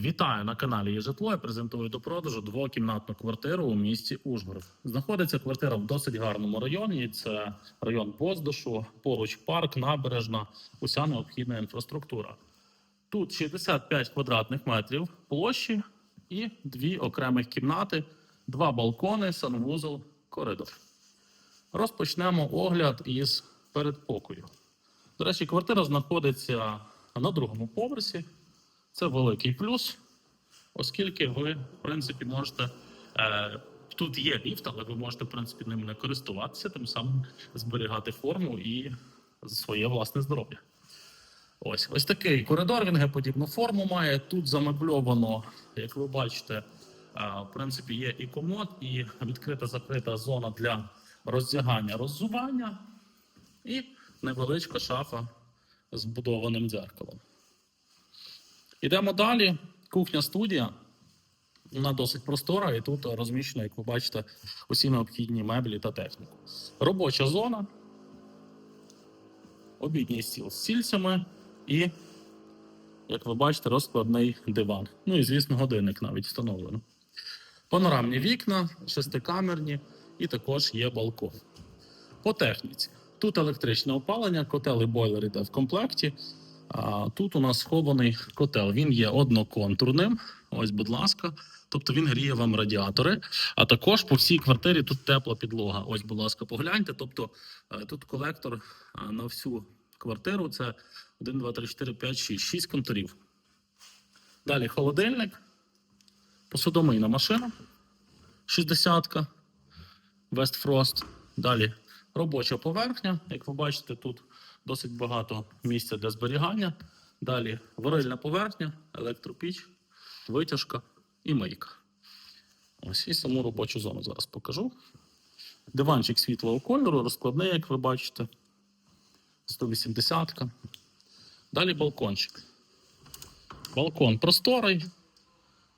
Вітаю на каналі «Є житло». Я презентую до продажу двокімнатну квартиру у місті Ужгород. Знаходиться квартира в досить гарному районі. Це район Поздошу, поруч парк, набережна, уся необхідна інфраструктура. Тут 65 квадратних метрів площі і дві окремих кімнати, два балкони, санвузол, коридор. Розпочнемо огляд із передпокою. До речі, квартира знаходиться на другому поверсі. Це великий плюс, оскільки ви, в принципі, можете. Е, тут є ліфт, але ви можете, в принципі, ним не користуватися, тим самим зберігати форму і своє власне здоров'я. Ось ось такий коридор, він геподібну форму має. Тут замебльовано, як ви бачите, е, в принципі, є і комод, і відкрита закрита зона для роздягання, роззування, і невеличка шафа з вбудованим дзеркалом. Ідемо далі. Кухня студія. Вона досить простора, і тут розміщено, як ви бачите, усі необхідні меблі та техніку. Робоча зона, обідній стіл з стільцями і, як ви бачите, розкладний диван. Ну і, звісно, годинник навіть встановлено. Панорамні вікна, шестикамерні, і також є балкон. По техніці. Тут електричне опалення, котел і бойлер йде в комплекті. А тут у нас схований котел. Він є одноконтурним. Ось, будь ласка. Тобто він гріє вам радіатори. А також по всій квартирі тут тепла підлога. Ось, будь ласка, погляньте. Тобто е, тут колектор е, на всю квартиру. Це 1, 2, 3, 4, 5, 6. 6 контурів. Далі холодильник, посудомийна машина. 60-ка. Westfrost. Далі робоча поверхня. Як ви бачите, тут досить багато місця для зберігання. Далі варильна поверхня, електропіч, витяжка і мийка. Ось і саму робочу зону зараз покажу. Диванчик світлого кольору, розкладний, як ви бачите. 180-ка. Далі балкончик. Балкон просторий,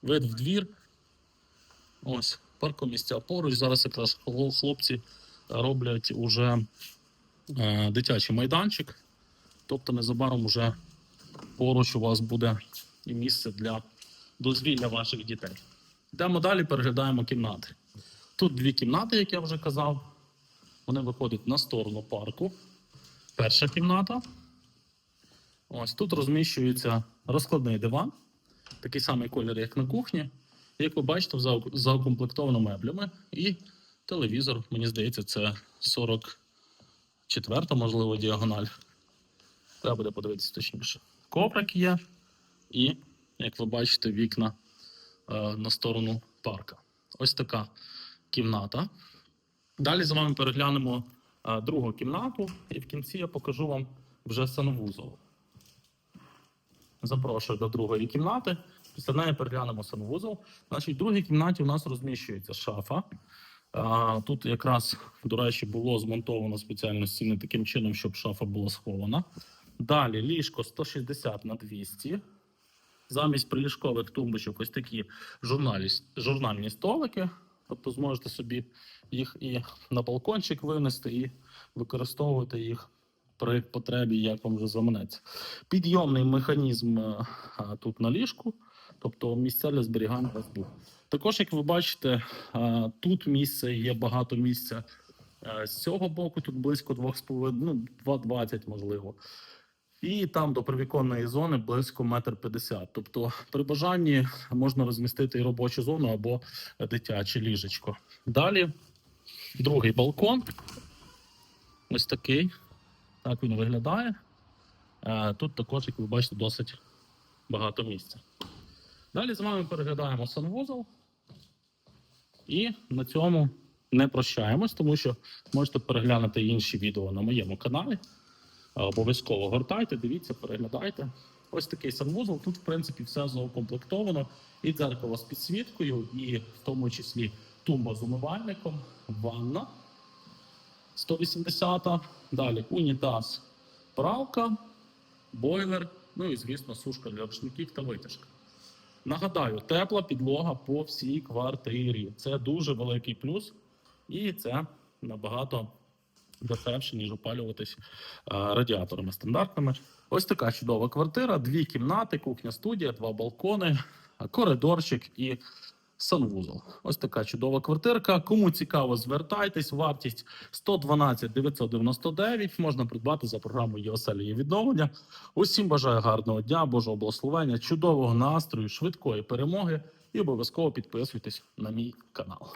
вид в двір. Ось, паркомістя поруч. Зараз якраз хлопці роблять уже дитячий майданчик. Тобто незабаром уже поруч у вас буде і місце для дозвілля ваших дітей. Йдемо далі, переглядаємо кімнати. Тут дві кімнати, як я вже казав. Вони виходять на сторону парку. Перша кімната. Ось тут розміщується розкладний диван, такий самий колір, як на кухні. Як ви бачите, зау- заукомплектовано меблями. І телевізор, мені здається, це 44 можливо, діагональ. Треба буде подивитися точніше. Коврик є, і, як ви бачите, вікна е, на сторону парка. Ось така кімната. Далі з вами переглянемо е, другу кімнату, і в кінці я покажу вам вже санвузол. Запрошую до другої кімнати. Після неї переглянемо санвузол. В другій кімнаті у нас розміщується шафа. А, Тут якраз, до речі, було змонтовано спеціально стіни таким чином, щоб шафа була схована. Далі ліжко 160 на 200. Замість приліжкових тумбочок ось такі журналі, журнальні столики. Тобто зможете собі їх і на балкончик винести, і використовувати їх при потребі, як вам вже заманеться. Підйомний механізм е, а, тут на ліжку, тобто місця для зберігання розбух. Також, як ви бачите, тут місце є багато місця з цього боку, тут близько 2,5, ну, 2,20 можливо. І там до привіконної зони близько 1,50 м. Тобто, при бажанні можна розмістити і робочу зону або дитяче ліжечко. Далі другий балкон. Ось такий. Так він виглядає. Тут також, як ви бачите, досить багато місця. Далі з вами переглядаємо санвузол. І на цьому не прощаємось, тому що можете переглянути інші відео на моєму каналі. Обов'язково гортайте, дивіться, переглядайте. Ось такий санвузол. Тут, в принципі, все заукомплектовано. І дзеркало з підсвіткою, і в тому числі тумба з умивальником, ванна 180. Далі унітаз, пралка, бойлер, ну і, звісно, сушка для рушників та витяжка. Нагадаю, тепла підлога по всій квартирі. Це дуже великий плюс, і це набагато дешевше, ніж опалюватись е, радіаторами стандартними. Ось така чудова квартира, дві кімнати, кухня, студія, два балкони. коридорчик і санвузол. Ось така чудова квартирка. Кому цікаво, звертайтесь. Вартість 112 999. Можна придбати за програмою «Єоселя є відновлення. Усім бажаю гарного дня, Божого благословення, чудового настрою, швидкої перемоги і обов'язково підписуйтесь на мій канал.